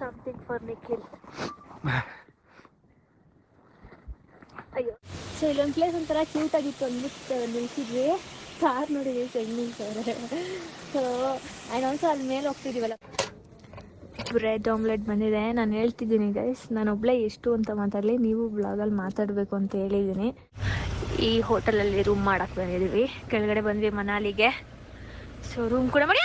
Something for Nikhil. ಅಯ್ಯೋ so ಇಲ್ಲೊಂದು place ಒಂಥರ ಕ್ಯೂಟ್ ಆಗಿತ್ತು ಅಂದ್ಬಿಟ್ಟು ನಿಲ್ಸಿದ್ವಿ. ಕಾರ್ ನೋಡಿದ್ವಿ sending sir so and also ಅಲ್ಲಿ ಮೇಲೆ ಹೋಗ್ತಿದ್ದೀವಲ್ಲ ಬ್ರೆಡ್ ಆಮ್ಲೆಟ್ ಬಂದಿದೆ. ನಾನು ಹೇಳ್ತಿದ್ದೀನಿ ಗೈಸ್ ನಾನು ಒಬ್ಳೆ ಎಷ್ಟು ಅಂತ ಮಾತಾಡಲಿ. ನೀವು ಬ್ಲಾಗಲ್ಲಿ ಮಾತಾಡಬೇಕು ಅಂತ ಹೇಳಿದ್ದೀನಿ. ಈ ಹೋಟೆಲಲ್ಲಿ ರೂಮ್ ಮಾಡಕ್ಕೆ ಬಂದಿದ್ದೀವಿ ಕೆಳಗಡೆ ಬಂದ್ವಿ ಮನಾಲಿಗೆ. ಸೊ ರೂಮ್ ಕೂಡ ಮಾಡಿ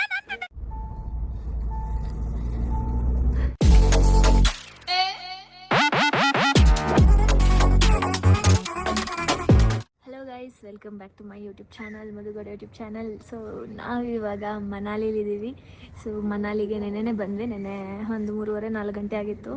welcome back to my YouTube channel Madhugada YouTube channel so ನಾವಿವಾಗ ಮನಾಲಿಲಿದ್ದೀವಿ ಸೊ ಮನಾಲಿಗೆ ನೆನೆನೆ ಬಂದ್ವಿ. ನೆನೆ ಒಂದು ಮೂರುವರೆ, ನಾಲ್ಕು ಗಂಟೆ ಆಗಿತ್ತು.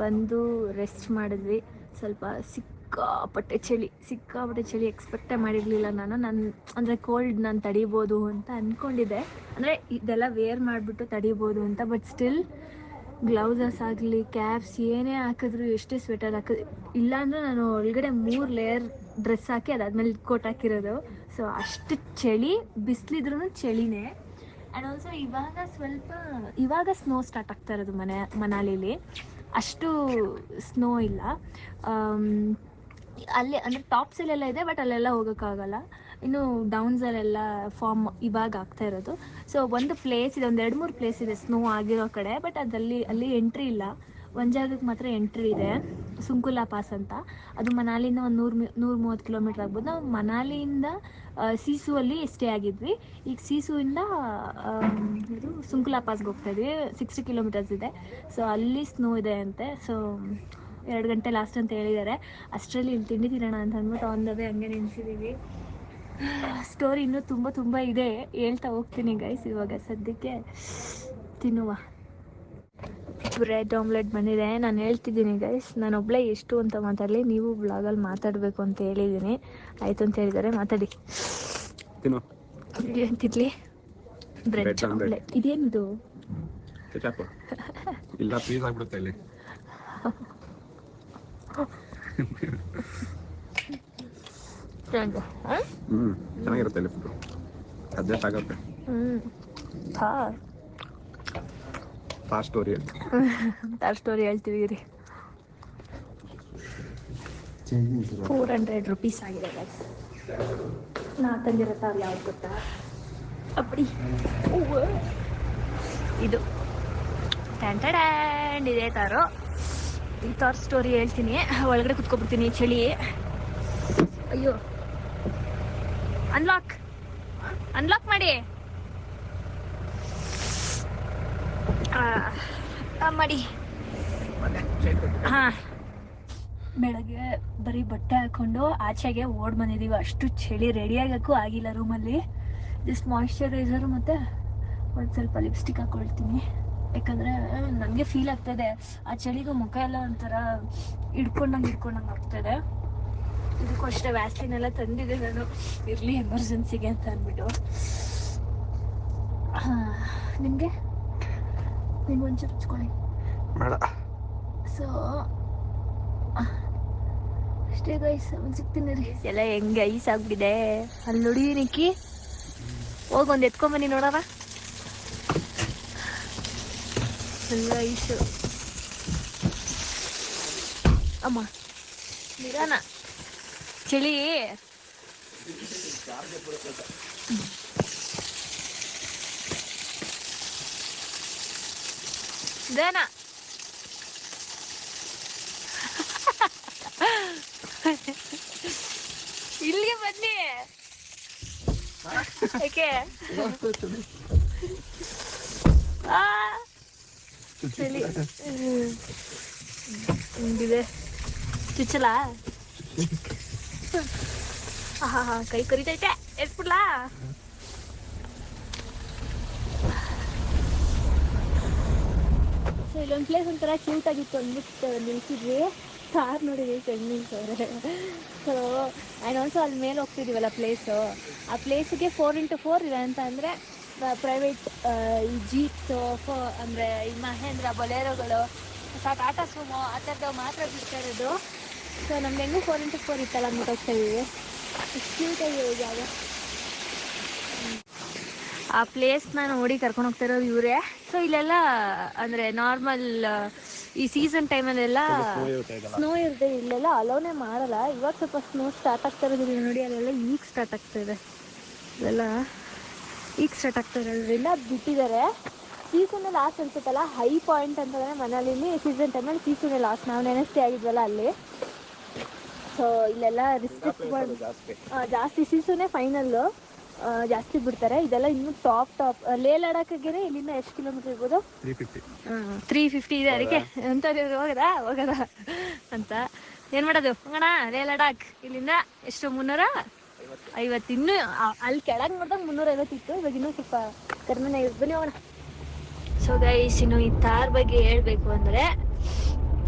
ಬಂದು ರೆಸ್ಟ್ ಮಾಡಿದ್ವಿ. ಸ್ವಲ್ಪ ಸಿಕ್ಕಾಪಟ್ಟೆ ಚಳಿ. ಸಿಕ್ಕಾಪಟ್ಟೆ ಚಳಿ ಎಕ್ಸ್ಪೆಕ್ಟೇ ಮಾಡಿರಲಿಲ್ಲ ನಾನು. ನನ್ನ ಅಂದರೆ ಕೋಲ್ಡ್ ನಾನು ತಡಿಬೋದು ಅಂತ ಅಂದ್ಕೊಂಡಿದ್ದೆ ಅಂದರೆ ಇದೆಲ್ಲ ವೇರ್ ಮಾಡಿಬಿಟ್ಟು ತಡಿಬೋದು ಅಂತ ಬಟ್ ಸ್ಟಿಲ್ ಗ್ಲೌಸಸ್ ಆಗಲಿ ಕ್ಯಾಪ್ಸ್ ಏನೇ ಹಾಕಿದ್ರು ಎಷ್ಟೇ ಸ್ವೆಟರ್ ಹಾಕಿದ್ರು ಇಲ್ಲಾಂದ್ರೆ ನಾನು ಒಳಗಡೆ ಮೂರು ಲೇಯರ್ ಡ್ರೆಸ್ ಹಾಕಿ ಅದಾದ್ಮೇಲೆ ಕೋಟ್ ಹಾಕಿರೋದು. ಸೊ ಅಷ್ಟು ಚಳಿ ಬಿಸಿಲಿದ್ರೂ ಚಳಿನೇ. ಆ್ಯಂಡ್ ಆಲ್ಸೋ ಇವಾಗ ಸ್ವಲ್ಪ ಇವಾಗ ಸ್ನೋ ಸ್ಟಾರ್ಟ್ ಆಗ್ತಾ ಇರೋದು ಮನೆ ಮನಾಲಿಲಿ. ಅಷ್ಟು ಸ್ನೋ ಇಲ್ಲ. ಆಮ್, ಅಲ್ಲಿ ಅಂದರೆ ಟಾಪ್ಸಲ್ಲೆಲ್ಲ ಇದೆ ಬಟ್ ಅಲ್ಲೆಲ್ಲ ಹೋಗೋಕ್ಕಾಗಲ್ಲ. ಇನ್ನು ಡೌನ್ಸಲ್ಲೆಲ್ಲ ಫಾರ್ಮ್ ಇವಾಗ ಆಗ್ತಾ ಇರೋದು. ಸೊ ಒಂದು ಪ್ಲೇಸ್ ಇದೆ, ಒಂದು ಎರಡು ಮೂರು ಪ್ಲೇಸ್ ಇದೆ ಸ್ನೋ ಆಗಿರೋ ಕಡೆ ಬಟ್ ಅದಲ್ಲಿ ಅಲ್ಲಿ ಎಂಟ್ರಿ ಇಲ್ಲ. ಒಂದು ಜಾಗಕ್ಕೆ ಮಾತ್ರ ಎಂಟ್ರಿ ಇದೆ ಸುಂಕುಲಾ ಪಾಸ್ ಅಂತ. ಅದು ಮನಾಲಿಯಿಂದ ಒಂದು ನೂರು ಮಿ, ನೂರು ಮೂವತ್ತು ಕಿಲೋಮೀಟ್ರ್ ಆಗ್ಬೋದು. ನಾವು ಮನಾಲಿಯಿಂದ ಸೀಸೂ ಸೀಸು ಅಲ್ಲಿ ಸ್ಟೇ ಆಗಿದ್ವಿ. ಈಗ ಸೀಸುವಿಂದ ಇಂದ ಸುಂಕುಲಾ ಪಾಸ್ಗೆ ಹೋಗ್ತಾ ಇದ್ವಿ. ಸಿಕ್ಸ್ಟಿ ಕಿಲೋಮೀಟರ್ಸ್ ಇದೆ. ಸೊ ಅಲ್ಲಿ ಸ್ನೋ ಇದೆ ಅಂತೆ. ಸೊ ಎರಡು ಗಂಟೆ ಲಾಸ್ಟ್ ಅಂತ ಹೇಳಿದ್ದಾರೆ. ಅಷ್ಟರಲ್ಲಿ ಇಲ್ಲಿ ತಿಂಡಿ ತಿನ್ನೋಣ ಅಂತ ಅಂದ್ಬಿಟ್ಟು ಆನ್ ಹಂಗೆ ನಿಲ್ಸಿದ್ದೀವಿ ಸ್ಟೋರಿ ಇನ್ನೂ ತುಂಬ ತುಂಬ ಇದೆ. ಹೇಳ್ತಾ ಹೋಗ್ತೀನಿ ಗೈಸ್ ಇವಾಗ ಸದ್ಯಕ್ಕೆ. ತಿನ್ನುವ. ಬ್ರೆಡ್ ಆಮ್ಲೆಟ್ ಬಂದಿದೆ. ನಾನು ಹೇಳ್ತಿದ್ದೀನಿ ಗೈಸ್ ನಾನು ಒಬ್ಳೆ ಎಷ್ಟು ಅಂತ ಮಾತಾಡಲಿ ನೀವು ಬ್ಲಾಗಲ್ಲಿ ಮಾತಾಡಬೇಕು ಅಂತ ಹೇಳಿದ್ದೀನಿ. ಆಯಿತು ಅಂತ ಹೇಳಿದ್ದಾರೆ ಮಾತಾಡಿ. ತಿನ್ನು. ಏನು ತಿನ್ಲಿ? ಬ್ರೆಡ್ ಆಮ್ಲೆಟ್ ಇದೇನಿದು? ಇಲ್ಲ ಪ್ಲೀಸ್ ಆಗ್ಬಿಡುತ್ತೆ ಇಲ್ಲಿ. ಹ್ಞೂ ಚೆನ್ನಾಗಿರುತ್ತೆ ಅಲ್ಲಿ ಫುಡ್ ಅಡ್ಜಸ್ಟ್ ಆಗುತ್ತೆ. ಹ್ಞೂ ಥಾರ್ ಸ್ಟೋರಿ ತಾರ್ ಸ್ಟೋರಿ ಹೇಳ್ತೀವಿ ರೀ ಫೋರ್ ಹಂಡ್ರೆಡ್ ರುಪೀಸ್ ಆಗಿದೆ ಗೈಸ್ ನಾ ತಂದಿರೋ ತಾರ್ ಯಾವ್ದು ಗೊತ್ತಾ? ಅಪ್ಪಡಿ. ಹೂವು. ಇದು. ಟ್ಯಾಂಟಡ್ಯಾಂಡ್ ಇದೆ ತಾರೋ. ಈ ಥಾರ್ ಸ್ಟೋರಿ ಹೇಳ್ತೀನಿ. ಒಳಗಡೆ ಕುತ್ಕೊಬಿಡ್ತೀನಿ ಚಳಿ. ಅಯ್ಯೋ. ಅನ್ಲಾಕ್ ಅನ್ಲಾಕ್ ಮಾಡಿ. ಮಾಡಿ. ಹಾ. ಬೆಳಗ್ಗೆ ಬರೀ ಬಟ್ಟೆ ಹಾಕೊಂಡು ಆಚೆಗೆ ಓಡ್ ಬಂದಿದ್ದೀವಿ ಅಷ್ಟು ಚಳಿ ರೆಡಿ ಆಗೋಕ್ಕೂ ಆಗಿಲ್ಲ ರೂಮಲ್ಲಿ ಜಸ್ಟ್ ಮಾಯಿಶ್ಚರೈಸರು ಮತ್ತು ಒಂದು ಸ್ವಲ್ಪ ಲಿಪ್ಸ್ಟಿಕ್ ಹಾಕೊಳ್ತೀನಿ. ಯಾಕಂದರೆ ನನಗೆ ಫೀಲ್ ಆಗ್ತದೆ ಆ ಚಳಿಗೂ ಮುಖ ಎಲ್ಲ ಒಂಥರ ಹಿಡ್ಕೊಂಡಂಗೆ ಹಿಡ್ಕೊಂಡಂಗೆ ಆಗ್ತದೆ ಇದಕ್ಕೂ ಅಷ್ಟೇ ವ್ಯಾಸ್ಲಿನ್ ಎಲ್ಲ ತಂದಿದ್ದೆ ನಾನು. ಇರಲಿ ಎಮರ್ಜೆನ್ಸಿಗೆ ಅಂತ ಅಂದ್ಬಿಟ್ಟು. ನಿಮಗೆ? ನಿಮ್ಗೆ ಒಂಚೂರು ಹಚ್ಕೊಳ್ಳಿ. ಬೇಡ. ಸೊ ಅಷ್ಟೇ ಗೈಸ್ ಒಂದು ಸಿಗ್ತೀನಿ ರೀ ಎಲ್ಲ ಹೆಂಗೆ ಐಸ್ ಆಗ್ಬಿಟ್ಟಿದೆ. ಅಲ್ಲಿ ನೋಡಿ ನಿಕ್ಕಿ. ಹೋಗಿ ಒಂದು ಎತ್ಕೊಂಬನ್ನಿ ನೋಡೋಣ. ಎಲ್ಲ ಐಸು. ಅಮ್ಮ ನಿಧಾನ. ಚಳಿ. ದನ. ಇಲ್ಲಿಗೆ ಬನ್ನಿ. ಯಾಕೆ ಚಳಿ. ಹಿಂಗಿದೆ. ಚುಚ್ಚಲ? ಹಾ ಹಾ ಕೈ ಕರಿತೈತೆ. ಎತ್ಬಿಡ್ಲಾ ಇಲ್ಲೊಂದು ಪ್ಲೇಸ್ ಒಂಥರ ಕ್ಯೂಟ್ ಆಗಿತ್ತು ಅಂದ್ಬಿಟ್ಟು ನಿಲ್ಸಿದ್ವಿ. ಕಾರ್ ನೋಡಿದ್ವಿ ಸೆಂಡಿಂಗ್ ಅವರೇ. ಸೊ ಆ್ಯಂಡ್ ಆಲ್ಸೋ ಅಲ್ಲಿ ಮೇಲೆ ಹೋಗ್ತಿದ್ದೀವಲ್ಲ ಪ್ಲೇಸು ಆ ಪ್ಲೇಸಿಗೆ ಫೋರ್ ಇಂಟು ಫೋರ್ ಇದೆ ಅಂತ ಅಂದರೆ ಪ್ರೈವೇಟ್ ಈ ಜೀಪ್ಸು ಫೋ ಅಂದರೆ ಈ ಮಹೇಂದ್ರ ಬೊಲೇರೋಗಳು ಸಾಕು ಟಾಟಾ ಸುಮೋ ಆ ಥರದವು ಮಾತ್ರ ಬಿಡ್ತಾ ಇರೋದು. ಸೊ ನಮ್ಗೆ ಹೆಂಗೂ ಫೋರ್ ಇಂಟು ಫೋರ್ ಇತ್ತಲ್ಲ ಅಂತ ಹೋಗ್ತಾಯಿದ್ದೀವಿ ಕ್ಯೂಟ್ ಆಗಿ ಜಾಗ. ಆ ಪ್ಲೇಸ್ನ ನೋಡಿ ಕರ್ಕೊಂಡು ಹೋಗ್ತಾ ಇರೋದು ಇವರೇ. ಸೊ ಇಲ್ಲೆಲ್ಲ ಅಂದರೆ ನಾರ್ಮಲ್ ಈ ಸೀಸನ್ ಟೈಮಲ್ಲೆಲ್ಲ ಸ್ನೋ ಇರುತ್ತೆ ಇಲ್ಲೆಲ್ಲ ಅಲೋನೇ ಮಾಡಲ್ಲ. ಇವಾಗ ಸ್ವಲ್ಪ ಸ್ನೋ ಸ್ಟಾರ್ಟ್ ಆಗ್ತಾ ಇರೋದಿಲ್ಲ ನೋಡಿ ಅಲ್ಲೆಲ್ಲ ಈಗ ಸ್ಟಾರ್ಟ್ ಆಗ್ತಾ ಇದೆ. ಇವೆಲ್ಲ ಈಗ ಸ್ಟಾರ್ಟ್ ಆಗ್ತಾ ಇರೋದ್ರಿಂದ ಬಿಟ್ಟಿದ್ದಾರೆ. ಸೀಸನ್ ಲಾಸ್ಟ್ ಅನ್ಸುತ್ತಲ್ಲ ಹೈ ಪಾಯಿಂಟ್ ಅಂತಂದರೆ ಮನೇಲಿ ಸೀಸನ್ ಟೈಮಲ್ಲಿ ಸೀಸನ್ ಲಾಸ್ಟ್ ನಾವು ನೆನೆಸ್ಟೇ ಆಗಿದ್ವಲ್ಲ ಅಲ್ಲಿ. ಸೊ ಇಲ್ಲೆಲ್ಲ ರಿಸ್ಟ್ರಿಕ್ಟ್ ಮಾಡಿ ಜಾಸ್ತಿ. ಸೀಸನ್ನೇ ಫೈನಲ್ಲು ಜಾಸ್ತಿ ಬಿಡ್ತಾರೆ. ಇದೆಲ್ಲ ಇನ್ನು ಟಾಪ್ ಟಾಪ್ ಲೇ ಲಡಾಖ್ಗೆ ಇಲ್ಲಿಂದ ಎಷ್ಟು ಕಿಲೋಮೀಟರ್ ಇರ್ಬೋದು? ತ್ರೀ ಫಿಫ್ಟಿ ಇದೆ ಅದಕ್ಕೆ. ಅಂತ ಹೋಗದ? ಹೋಗದ? ಅಂತ. ಏನ್ ಮಾಡೋದು? ಹೋಗೋಣ. ಲೇ ಲಡಾಖ್. ಇಲ್ಲಿಂದ ಎಷ್ಟು? ಮುನ್ನೂರ ಐವತ್ತು. ಇನ್ನೂ ಅಲ್ಲಿ ಕೆಳಗೆ ನೋಡಿದಾಗ ಮುನ್ನೂರ ಐವತ್ತಿತ್ತು. ಇವಾಗ ಇನ್ನೂ ಸ್ವಲ್ಪ ಕಡಿಮೆನೇ ಬನ್ನಿ ಹೋಗೋಣ. ಸೊ ಗೈಸ್ ಇನ್ನು ಈ ತಾರ್ ಬಗ್ಗೆ ಹೇಳ್ಬೇಕು ಅಂದರೆ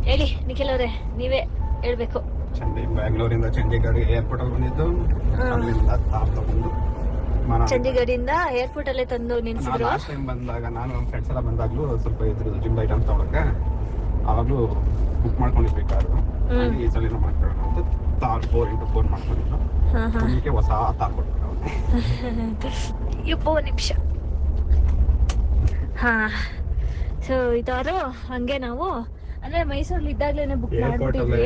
ಹೇಳಿ ನಿಖಿಲ್ ಅವರೇ ನೀವೇ ಹೇಳ್ಬೇಕು. ಚಂಡಿ ಬ್ಯಾಂಗ್ಳೂರಿಂದ ಚಂಡೀಗಢ ಏರ್ಪೋರ್ಟ್ ಅಲ್ಲಿ ಬಂದಿದ್ದು. ಅಲ್ಲಿಂದ ತಾರ್ ತಗೊಂಡು ಚಂಡೀಗಢದಿಂದ ಏರ್ಪೋರ್ಟ್ ಅಲ್ಲೇ ತಂದು ನಿಲ್ಸಿದ್ರು. ಲಾಸ್ಟ್ ಟೈಮ್ ಬಂದಾಗ ನಾನು ನಮ್ಮ ಫ್ರೆಂಡ್ಸ್ ಎಲ್ಲ ಬಂದಾಗ್ಲೂ ಸ್ವಲ್ಪ ಇದ್ರದ್ದು ಜಿಮ್ ಐಟಮ್ ತಗೊಳಕ್ಕೆ ಆವಾಗಲೂ ಬುಕ್ ಮಾಡ್ಕೊಂಡಿದ್ವಿ ಕಾರು ಈ ಸಲ ಮಾಡ್ಕೊಳ್ಳೋಣ ಅಂತ ತಾರ್ ಫೋರ್ ಇಂಟು ಫೋರ್ ಹಾ ಅದಕ್ಕೆ ಹೊಸ ತಾರ್ ಯಪ್ಪ ಒಂದು ನಿಮಿಷ. ಹಾ. ಸೊ ಇದಾರು ಹಂಗೆ ನಾವು ಅಂದ್ರೆ ಮೈಸೂರಲ್ಲಿ ಇದ್ದಾಗ್ಲೇನೆ ಬುಕ್ ಮಾಡ್ಬಿಟ್ಟಿದ್ವಿ.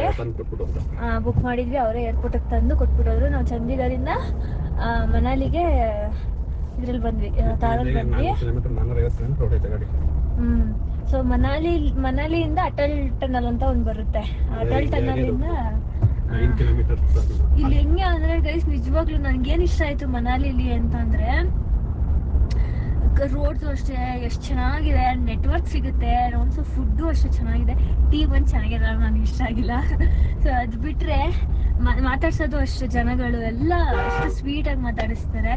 ಬುಕ್ ಮಾಡಿದ್ವಿ ಅವರೇ ಏರ್ಪೋರ್ಟ್ ತಂದು ಕೊಟ್ಬಿಟ್ಟವ್ರು ನಾವು ಚಂದೀಗರಿಂದ ಮನಾಲಿಗೆ ಇದ್ರಲ್ಲಿ ಬಂದ್ವಿ ತಾರಲ್ಲಿ ಬಂದ್ವಿ. ಹ್ಮ್. ಸೊ ಮನಾಲಿ ಮನಾಲಿಯಿಂದ ಅಟಲ್ ಟನಲ್ ಅಂತ ಒಂದು ಬರುತ್ತೆ. ಅಟಲ್ ಟನಲ್ ಇಂದ. ಇಲ್ಲಿ ಹೆಂಗೆ ಅಂದ್ರೆ ಗೈಸ್ ನಿಜವಾಗ್ಲೂ ನನ್ಗೇನ್ ಇಷ್ಟ ಆಯ್ತು ಮನಾಲಿಲಿ ಅಂತಂದ್ರೆ ರೋಡ್ಸ್ ಅಷ್ಟೇ ಎಷ್ಟು ಚೆನ್ನಾಗಿದೆ ನೆಟ್ವರ್ಕ್ ಸಿಗುತ್ತೆ ಆಲ್ಸೋ ಫುಡ್ಡು ಅಷ್ಟೇ ಚೆನ್ನಾಗಿದೆ. ಟೀ ಒಂದು ಚೆನ್ನಾಗಿರಲ್ಲ ನನಗೆ ಇಷ್ಟ ಆಗಿಲ್ಲ. ಸೊ ಅದು ಬಿಟ್ಟರೆ ಮಾತಾಡ್ಸೋದು ಅಷ್ಟು ಜನಗಳು. ಎಲ್ಲ ಅಷ್ಟು ಸ್ವೀಟಾಗಿ ಮಾತಾಡಿಸ್ತಾರೆ.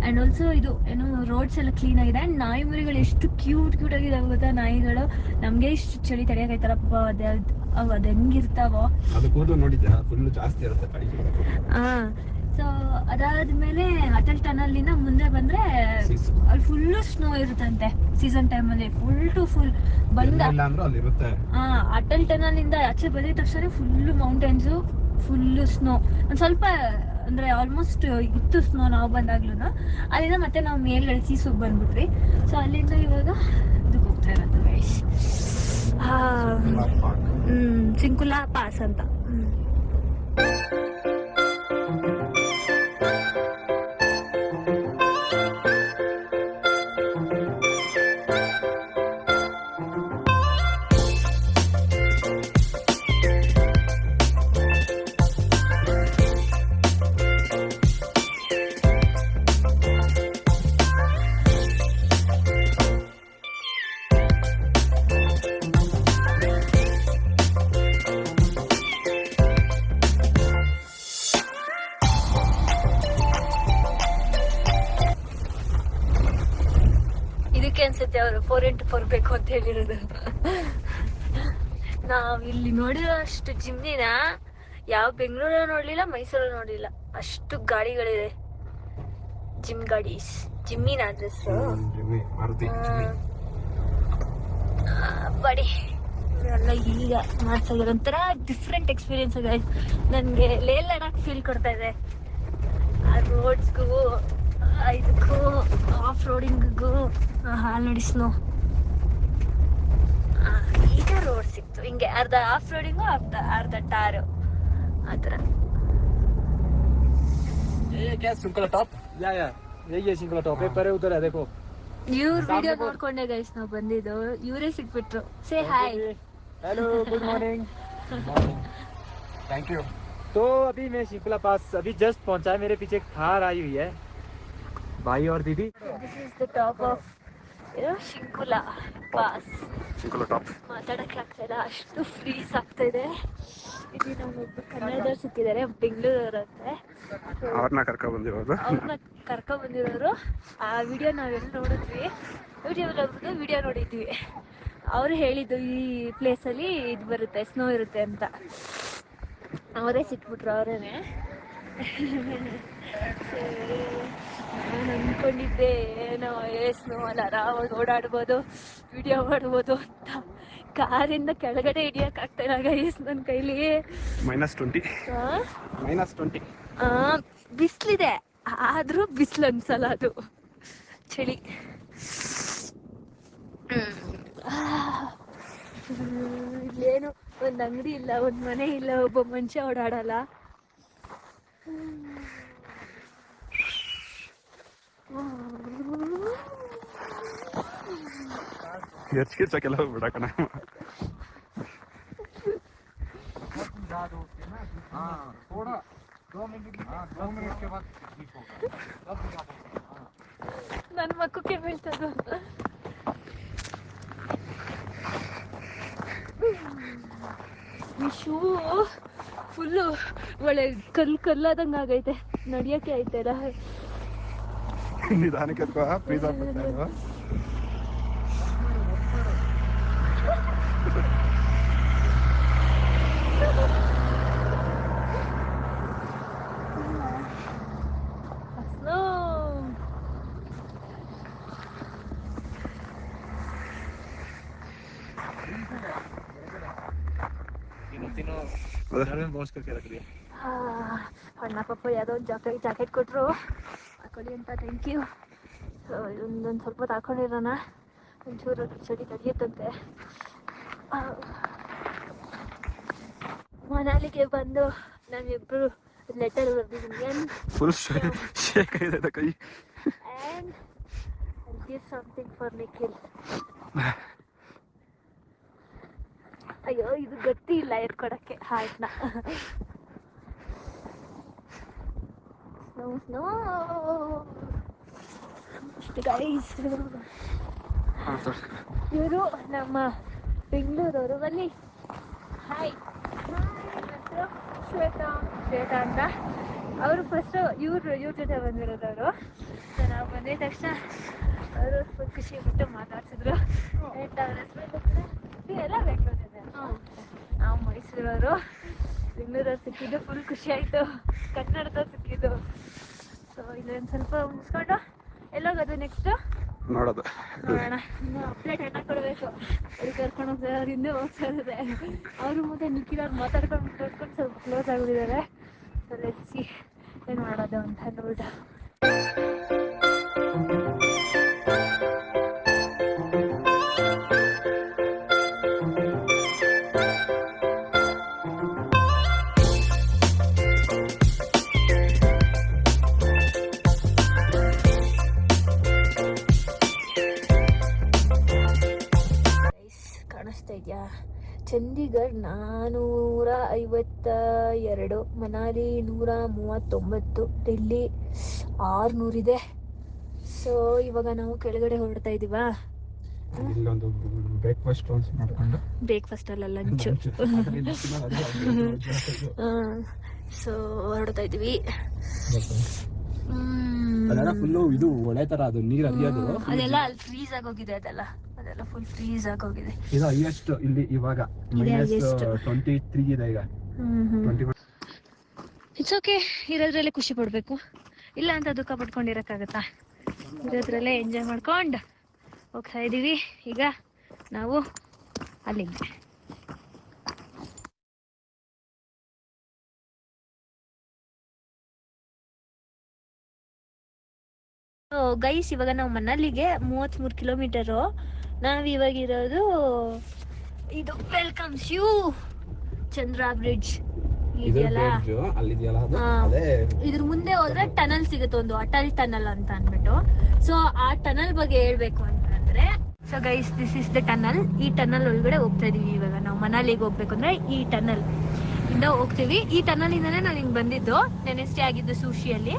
ಆ್ಯಂಡ್ ಆಲ್ಸೋ ಇದು ಏನು ರೋಡ್ಸ್ ಎಲ್ಲ ಕ್ಲೀನ್ ಆಗಿದೆ. ಆ್ಯಂಡ್ ನಾಯಿ ಮರಿಗಳು ಎಷ್ಟು ಕ್ಯೂಟ್ ಕ್ಯೂಟ್ ಆಗಿದಾವೆ ಗೊತ್ತಾ ನಾಯಿಗಳು? ನಮಗೆ ಇಷ್ಟು ಚಳಿ ತಡೆಯೋಕೈತಾರಪ್ಪ ಅದೇ ಅವು ಅದು ಹೆಂಗಿರ್ತಾವೋ. ಹಾಂ ಸೊ ಅದಾದ್ಮೇಲೆ ಅಟಲ್ ಟನಲ್ ಇಂದ ಮುಂದೆ ಬಂದ್ರೆ. ಅಲ್ಲಿ ಫುಲ್ ಸ್ನೋ ಇರುತ್ತಂತೆ. ಸೀಸನ್ ಟೈಮ್ ಅಲ್ಲಿ ಫುಲ್ ಟು ಫುಲ್ ಬಂದ ಅಟಲ್ ಟನಲ್ ಇಂದ ಆಚೆ ಬಂದಿದ ತಕ್ಷಣ ಫುಲ್ ಮೌಂಟೇನ್ಸು ಫುಲ್ ಸ್ನೋ ಒಂದ್ ಸ್ವಲ್ಪ ಅಂದ್ರೆ ಆಲ್ಮೋಸ್ಟ್ ಇತ್ತು ಸ್ನೋ ನಾವು ಬಂದಾಗ್ಲೂ ಅಲ್ಲಿಂದ ಮತ್ತೆ ನಾವು ಮೇಲ್ಗಡೆ ಸೀಸುಗ್ ಬಂದ್ಬಿಟ್ವಿ. ಸೊ ಅಲ್ಲಿಂದ ಇವಾಗ ಇದಕ್ಕೆ ಹೋಗ್ತಾ ಇರೋದು ಗೈಸ್ ಹ್ಮ್ ಸಿಂಕುಲಾ ಪಾಸ್ ಅಂತ. ಹ್ಮ್ ಇದಕ್ಕೆ ಅನ್ಸುತ್ತೆ ಅವರು ಫೋರ್ ಇಂಟು ಫೋರ್ ಬೇಕು ಅಂತ ಹೇಳಿರೋದು. ನಾವ್ ಇಲ್ಲಿ ನೋಡಿರೋ ಅಷ್ಟು ಜಿಮ್ನಿನ ಯಾವ ಬೆಂಗಳೂರ ನೋಡ್ಲಿಲ್ಲ ಮೈಸೂರ ನೋಡ್ಲಿಲ್ಲ. ಅಷ್ಟು ಗಾಡಿಗಳಿದೆ. Gym ಗಾಡೀಸ್ ಜಿಮ್ಮಿನ address. ಬಡಿ. ಎಲ್ಲ ಈಗ ಮಾಡ್ತಾ ಒಂಥರ ಡಿಫ್ರೆಂಟ್ ಎಕ್ಸ್ಪೀರಿಯನ್ಸ್ ನನಗೆ ಲೇ ಲಡಾಕ್ ಫೀಲ್ ಕೊಡ್ತಾ ಇದೆ. ಆ ರೋಡ್ಸ್ಗೂ ಇದಕ್ಕೂ ಆಫ್ ರೋಡಿಂಗಿಗೂ ಹಾಲ್ ನೋಡಿ ಸ್ನೋ ಈಗ ರೋಡ್ ಸಿಕ್ತು ಹಿಂಗೆ ಅರ್ಧ ಆಫ್ ರೋಡಿಂಗು ಅರ್ಧ ಅರ್ಧ ಟಾರು ಆ ಥರ ये क्या सिंपल टॉप या या यही है सिंपल टॉप है परे उधर है देखो ಇವ್ರ ವಿಡಿಯೋ ನೋಡ್ಕೊಂಡೆ ಗೈಸ್ ನಾವು ಬಂದಿದ್ದು ಇವರೇ ಸಿಕ್ಬಿಟ್ರು say hi hello good morning thank you तो अभी मैं शिंकुला पास अभी जस्ट पहुंचा मेरे पीछे एक थार आई हुई है ಬಾಯಿ ಅವ್ರ Didi? This is the top of ಏನೋ ಶಂಕುಲ ಪಾಸ್ ಶಂಕುಲ ಟಾಪ್ ಮಾತಾಡಕ್ಕೆ ಆಗ್ತಾ ಅಷ್ಟು ಫ್ರೀಸ್ ಆಗ್ತಾ ಇದೆ. ಇಲ್ಲಿ ನಮ್ಮೊಬ್ರು ಕನ್ನಡದವ್ರು ಸಿಕ್ಕಿದ್ದಾರೆ ಬೆಂಗಳೂರವ್ರು ಅಂತೆ. ಅವ್ರನ್ನ ಕರ್ಕೊ ಬಂದಿರೋದು ಅವ್ರನ್ನ ಕರ್ಕೊ ಬಂದಿರೋರು ಆ ವಿಡಿಯೋ ನಾವೆಲ್ಲ ನೋಡಿದ್ವಿ. ಯೂಟ್ಯೂಬಲ್ಲಿ ಅವ್ರದ್ದು ವಿಡಿಯೋ ನೋಡಿದ್ವಿ. ಅವರು ಹೇಳಿದ್ದು ಈ ಪ್ಲೇಸಲ್ಲಿ ಇದು ಬರುತ್ತೆ ಸ್ನೋ ಇರುತ್ತೆ ಅಂತ. ಅವರೇ ಸಿಕ್ಬಿಟ್ರು ಅವರೇ ನಾನು ಅಂದ್ಕೊಂಡಿದ್ದೆ ಏನೋ ಏಸ್ನು ಸ್ನೋ ಅಲ್ಲ ಆರಾಮಾಗಿ ಓಡಾಡ್ಬೋದು ವಿಡಿಯೋ ಮಾಡ್ಬೋದು ಅಂತ. ಕಾರಿಂದ ಕೆಳಗಡೆ ಹಿಡಿಯಕ್ ಆಗ್ತಾ ಗೈಸ್ ನನ್ನ ಕೈಲಿ. Minus twenty? ಮೈನಸ್ ಟ್ವೆಂಟಿ ಆ, ಬಿಸ್ಲಿದೆ. ಆದ್ರೂ ಬಿಸಿಲು ಅನ್ಸಲ್ಲ ಅದು. ಚಳಿ. ಇಲ್ಲೇನು ಒಂದು ಅಂಗಡಿ ಇಲ್ಲ ಒಂದು ಮನೆ ಇಲ್ಲ ಒಬ್ಬ ಮನುಷ್ಯ ಓಡಾಡಲ್ಲ. ಎರ್ಚ್ಕಿರ್ಸಕ್ಕೆಲ್ಲ ಹೋಗ್ಬಿಡಕಣ ನನ್ನ ಮಕ್ಕಕ್ಕೆ ಬೀಳ್ತದ ಶೂ ಫುಲ್ಲು ಒಳ್ಳೆ ಕಲ್ಲು ಕಲ್ಲಾದಂಗೆ ಆಗೈತೆ ನಡಿಯೋಕ್ಕೆ ಐತೆ ನಿಧಾನಕ್ಕೆ ಎತ್ಕೋ ಪ್ಲೀಸ್ ಆಗ್ಬಿಡ್ತಾ ಸ್ನೋ तीनों तीनों घर में पहुँच करके रख दिया ಅಣ್ಣ ಪಾಪ ಯಾವುದೋ ಒಂದು ಜಾಕೆಟ್ ಜಾಕೆಟ್ ಕೊಟ್ಟರು ಹಾಕೊಳ್ಳಿ ಅಂತ ಥ್ಯಾಂಕ್ ಯು ಇದೊಂದೊಂದು ಸ್ವಲ್ಪ ಹೊತ್ತು ಹಾಕೊಂಡಿರೋಣ ಒಂಚೂರು ಚಳಿ ತಡೆಯುತ್ತಂತೆ. ಮನಾಲಿಗೆ ಬಂದು ನಾವಿಬ್ಬರು ಲೆಟರ್ ಬರ್ದಿದ್ದೀನಿ ಫುಲ್ ಶೇಕ್ ಇದೆ ಕೈ. And give something for Nikhil ಅಯ್ಯೋ ಇದು ಗಟ್ಟಿ ಇಲ್ಲ ಎತ್ಕೊಡಕ್ಕೆ ಹಾರ್ಟ್ನ ಸ್ನೋ ಸ್ನೋ ಗೈಸ್ ಇವರು ನಮ್ಮ ಬೆಂಗಳೂರವರು ಬನ್ನಿ ಹಾಯ್ ಹೆಸರು ಶ್ವೇತಾ. ಶ್ವೇತಾ ಅಂತ. ಅವರು ಫಸ್ಟು ಇವ್ರು ಇವ್ರ ಜೊತೆ ಅವರು. ಸೊ ನಾವು ಬಂದಿದ ತಕ್ಷಣ ಅವರು ಫುಲ್ ಖುಷಿ ಬಿಟ್ಟು ಮಾತಾಡ್ಸಿದ್ರು. ಅವ್ರ ಹೆಸರು ಎಲ್ಲ ಬೆಂಗಳೂರಿದೆ ನಾವು ಮೈಸೂರವರು. ಬೆಂಗಳೂರಲ್ಲಿ ಸಿಕ್ಕಿದ್ದು ಫುಲ್ ಖುಷಿ ಆಯಿತು. ಕನ್ನಡದ ಸಿಕ್ಕಿದ್ದು. ಸೊ ಇನ್ನೊಂದು ಸ್ವಲ್ಪ ಮುಗಿಸ್ಕೊಂಡು ಎಲ್ಲೋಗೋದು ನೆಕ್ಸ್ಟ್ ನೋಡೋದು. ನೋಡೋಣ. ಇನ್ನು ಅಪ್ಡೇಟ್ ಅನ್ನ ಕೊಡಬೇಕು. ಅವ್ರಿಗೆ ಕರ್ಕೊಂಡು ಹೋಗ್ತಾರೆ ಅವ್ರು ಹಿಂದೆ ಹೋಗ್ತಾ ಇದ್ದಾರೆ ಅವರು ಮತ್ತೆ ನಿಖಿಲ್ ಅವ್ರು ಮಾತಾಡ್ಕೊಂಡು ಮಾತಾಡ್ಕೊಂಡು ಸ್ವಲ್ಪ ಕ್ಲೋಸ್ ಆಗಿಬಿಟ್ಟಿದ್ದಾರೆ. ಸೊ ಲೆಟ್ಸಿ ಏನು ಮಾಡೋದು ಅಂತ ನೋಡ ಕಾಣಿಸ್ತಾ ಇದೆಯಾ ಚಂಡೀಗಢ್ ನಾನೂರ ಐವತ್ತ ಎರಡು ಮನಾಲಿ ನೂರ ಮೂವತ್ತೊಂಬತ್ತು ಡೆಲ್ಲಿ ಆರುನೂರಿದೆ. ಸೊ ಇವಾಗ ನಾವು ಕೆಳಗಡೆ ಹೊರಡ್ತಾ ಇದ್ದೀವಾ ಇಲ್ಲೊಂದು ಬ್ರೇಕ್ಫಾಸ್ಟ್ ಮಾಡ್ಕೊಂಡು. ಬ್ರೇಕ್ಫಾಸ್ಟ್ ಅಲ್ಲ ಲಂಚು ಸೊ ಹೊರಡ್ತಾ ಇದೀವಿ. ಅದೆಲ್ಲ ಫುಲ್ಲು ಇದು ಒಳ್ಳೆ ತರ ಅದು ನೀರು ಅದೆಲ್ಲ ಅಲ್ಲಿ ಫ್ರೀಸ್ ಆಗೋಗಿದೆ ಅದೆಲ್ಲ. ಅದೆಲ್ಲ ಫುಲ್ ಫ್ರೀಸ್ ಆಗೋಗಿದೆ. ಇದು ಹೈಯೆಸ್ಟ್ ಇಲ್ಲಿ ಇವಾಗ ಮೈನಸ್ ಟ್ವೆಂಟಿ ತ್ರೀ ಇದೆ ಈಗ. ಇಟ್ಸ್ ಓಕೆ ಇರೋದ್ರಲ್ಲೇ ಖುಷಿ ಪಡ್ಬೇಕು. ಇಲ್ಲ ಅಂತ ದುಃಖ ಪಡ್ಕೊಂಡಿರಕ್ಕಾಗತ್ತಾ ಇರೋದ್ರಲ್ಲೇ ಎಂಜಾಯ್ ಮಾಡ್ಕೊಂಡು ಹೋಗ್ತಾ ಇದೀವಿ. ಈಗ ನಾವು ಅಲ್ಲಿಗೆ. ಗೈಸ್ ಇವಾಗ ನಾವು ಮನಾಲಿಗೆ ಮೂವತ್ತ್ಮೂರು ಕಿಲೋಮೀಟರು ನಾವು ಇವಾಗ ಇರೋದು ಇದು ವೆಲ್ಕಮ್ ಯು ಚಂದ್ರ ಬ್ರಿಡ್ಜ್ ಇದ್ರ ಮುಂದೆ ಹೋದ್ರೆ ಟನಲ್ ಸಿಗುತ್ತೆ ಒಂದು ಅಟಲ್ ಟನಲ್ ಅಂತ ಅಂದ್ಬಿಟ್ಟು. ಸೊ ಆ ಟನಲ್ ಬಗ್ಗೆ ಹೇಳ್ಬೇಕು ಅಂತಂದ್ರೆ so guys this is the tunnel ಈ ಟನಲ್ ಒಳಗಡೆ ಹೋಗ್ತಾ ಇದೀವಿ ಇವಾಗ. ನಾವು ಮನಾಲಿಗೆ ಹೋಗ್ಬೇಕು ಅಂದ್ರೆ ಈ ಟನಲ್ ಇಂದ ಹೋಗ್ತೀವಿ. ಈ ಟನಲ್ ಇಂದಾನೆ ನಾನು ಹಿಂಗ್ ಬಂದಿದ್ದು. ನೆನೆಸ್ಟೇ ಆಗಿದ್ದು ಸೂಶಿಯಲ್ಲಿ.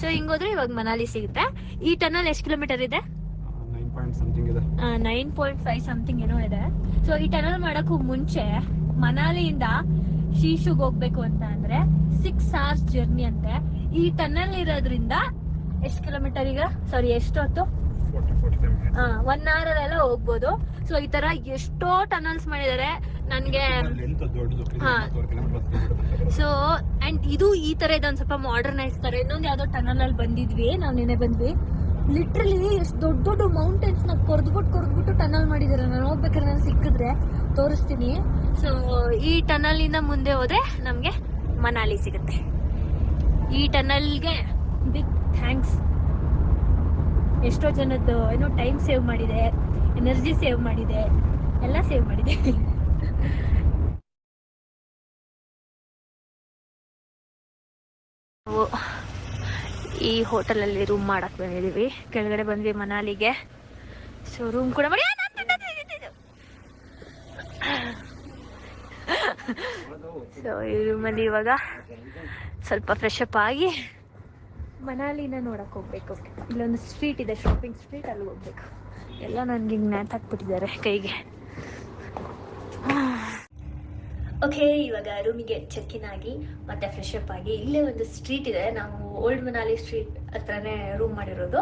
ಸೊ ಹಿಂಗೋದ್ರೆ ಇವಾಗ ಮನಾಲಿ ಸಿಗುತ್ತೆ. ಈ ಟನಲ್ ಎಷ್ಟು ಕಿಲೋಮೀಟರ್ ಇದೆ? ಪಾಯಿಂಟ್ ಸಮಥಿಂಗ್ ಇದೆ. ನೈನ್ ಪಾಯಿಂಟ್ ಫೈವ್ ಸಮಥಿಂಗ್ ಏನೋ ಇದೆ. ಸೊ ಈ ಟನಲ್ ಮಾಡೋಕ್ಕೂ ಮುಂಚೆ ಮನಾಲಿಯಿಂದ ಶೀಶುಗೆ ಹೋಗ್ಬೇಕು ಅಂತ ಅಂದ್ರೆ ಸಿಕ್ಸ್ ಅವರ್ಸ್ ಜರ್ನಿ ಅಂತೆ. ಈ ಟನಲ್ ಇರೋದ್ರಿಂದ ಎಷ್ಟು ಕಿಲೋಮೀಟರ್ ಈಗ? ಸಾರಿ ಎಷ್ಟು ಫೈವ್ ಒನ್ ಅವರ್ ಅಲ್ಲೆಲ್ಲ ಹೋಗ್ಬೋದು. ಸೊ ಈ ತರ ಎಷ್ಟೋ ಟನಲ್ಸ್ ಮಾಡಿದ್ದಾರೆ. ನನ್ಗೆ ಸೊ ಅಂಡ್ ಇದು ಈ ತರ ಇದೆ ಒಂದ್ ಸ್ವಲ್ಪ ಮಾಡರ್ನೈಸ್ ತರ. ಇನ್ನೊಂದು ಯಾವ್ದೋ ಟನಲ್ ಅಲ್ಲಿ ಬಂದಿದ್ವಿ. ನಾವ್ ನೆನೆ ಬಂದ್ವಿ. ಲಿಟ್ರಲಿ ಎಷ್ಟು ದೊಡ್ಡ ದೊಡ್ಡ ಮೌಂಟೇನ್ಸ್ನ ಕೊರ್ದ್ಬಿಟ್ಟು ಕೊರ್ದ್ಬಿಟ್ಟು ಟನಲ್ ಮಾಡಿದ್ದಾರೆ ನಾನು ಹೋಗ್ಬೇಕಾದ್ರೆ ನಾನು ಸಿಕ್ಕಿದ್ರೆ ತೋರಿಸ್ತೀನಿ. ಸೊ ಈ ಟನಲ್ ಇಂದ ಮುಂದೆ ಹೋದ್ರೆ ನಮಗೆ ಮನಾಲಿ ಸಿಗುತ್ತೆ. ಈ ಟನಲ್ಗೆ ಬಿಗ್ ಥ್ಯಾಂಕ್ಸ್ ಎಷ್ಟೋ ಜನದ್ದು ಏನೋ ಟೈಮ್ ಸೇವ್ ಮಾಡಿದೆ ಎನರ್ಜಿ ಸೇವ್ ಮಾಡಿದೆ, ಎಲ್ಲ ಸೇವ್ ಮಾಡಿದೆ. ಈ ಹೋಟೆಲಲ್ಲಿ ರೂಮ್ ಮಾಡಕ್ ಬಂದಿದ್ದೀವಿ. ಕೆಳಗಡೆ ಬಂದ್ವಿ ಮನಾಲಿಗೆ. ಸೊ ರೂಮ್ ಕೂಡ ಮಾಡಿ. ಸೊ ಈ ರೂಮಲ್ಲಿ ಇವಾಗ ಸ್ವಲ್ಪ ಫ್ರೆಶ್ ಅಪ್ ಆಗಿ ಮನಾಲಿನ ನೋಡಕ್ ಹೋಗ್ಬೇಕು. ಇಲ್ಲೊಂದು ಸ್ಟ್ರೀಟ್ ಇದೆ ಶಾಪಿಂಗ್ ಸ್ಟ್ರೀಟ್ ಅಲ್ಲಿ ಹೋಗ್ಬೇಕು. ಎಲ್ಲ ನನ್ಗೆ ನ್ಯಾತ್ ಹಾಕ್ಬಿಟ್ಟಿದ್ದಾರೆ ಕೈಗೆ. ಓಕೆ, ಇವಾಗ ರೂಮಿಗೆ ಚೆಕ್ ಇನ್ ಆಗಿ, ಮತ್ತೆ ಫ್ರೆಶ್ ಅಪ್ ಆಗಿ, ಇಲ್ಲೇ ಒಂದು ಸ್ಟ್ರೀಟ್ ಇದೆ. ನಾವು ಓಲ್ಡ್ ಮನಾಲಿ ಸ್ಟ್ರೀಟ್ ಹತ್ರನೇ ರೂಮ್ ಮಾಡಿರೋದು.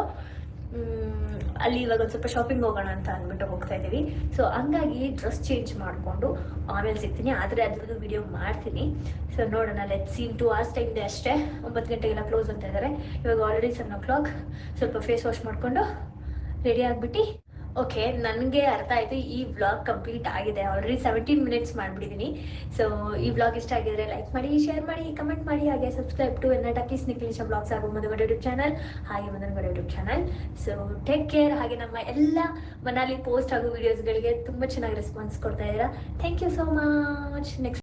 ಅಲ್ಲಿ ಇವಾಗ ಒಂದು ಸ್ವಲ್ಪ ಶಾಪಿಂಗ್ ಹೋಗೋಣ ಅಂತ ಅಂದ್ಬಿಟ್ಟು ಹೋಗ್ತಾ ಇದ್ದೀವಿ ಸೊ ಹಂಗಾಗಿ ಡ್ರೆಸ್ ಚೇಂಜ್ ಮಾಡಿಕೊಂಡು ಆಮೇಲೆ ಸಿಗ್ತೀನಿ. ಆದರೆ ಅದ್ರದ್ದು ವಿಡಿಯೋ ಮಾಡ್ತೀನಿ. ಸೊ ನೋಡೋಣ let seen two hours time ಇದೆ ಅಷ್ಟೇ. ಒಂಬತ್ತು ಗಂಟೆಗೆಲ್ಲ ಕ್ಲೋಸ್ ಅಂತ ಇದ್ದಾರೆ ಇವಾಗ ಆಲ್ರೆಡಿ ಸೆವೆನ್ ಓ ಕ್ಲಾಕ್ ಸ್ವಲ್ಪ ಫೇಸ್ ವಾಶ್ ಮಾಡಿಕೊಂಡು ರೆಡಿ ಆಗಿಬಿಟ್ಟು ಓಕೆ ನನಗೆ ಅರ್ಥ ಆಯಿತು. ಈ ವ್ಲಾಗ್ ಕಂಪ್ಲೀಟ್ ಆಗಿದೆ. ಆಲ್ರೆಡಿ ಸೆವೆಂಟೀನ್ ಮಿನಿಟ್ಸ್ ಮಾಡಿಬಿಟ್ಟಿದ್ದೀನಿ ಸೊ ಈ ವ್ಲಾಗ್ ಇಷ್ಟ ಆಗಿದ್ರೆ ಲೈಕ್ ಮಾಡಿ ಶೇರ್ ಮಾಡಿ ಕಮೆಂಟ್ ಮಾಡಿ, ಹಾಗೆ ಸಬ್ಸ್ಕ್ರೈಬ್ ಟು ಎನ್ನ ಟಕೀಸ್ ನಿಖಿಲಿಶ ಬ್ಲಾಗ್ಸ್ ಹಾಗೂ ಮಧುಗಡ ಯೂಟ್ಯೂಬ್ ಚಾನಲ್ ಹಾಗೆ Madhugada YouTube channel so take care ಹಾಗೆ ನಮ್ಮ ಎಲ್ಲ ಮನಾಲಿ ಪೋಸ್ಟ್ ಹಾಗೂ ವೀಡಿಯೋಸ್ಗಳಿಗೆ ತುಂಬ ಚೆನ್ನಾಗಿ ರೆಸ್ಪಾನ್ಸ್ ಕೊಡ್ತಾ ಇದ್ದೀರಾ. Thank you so much next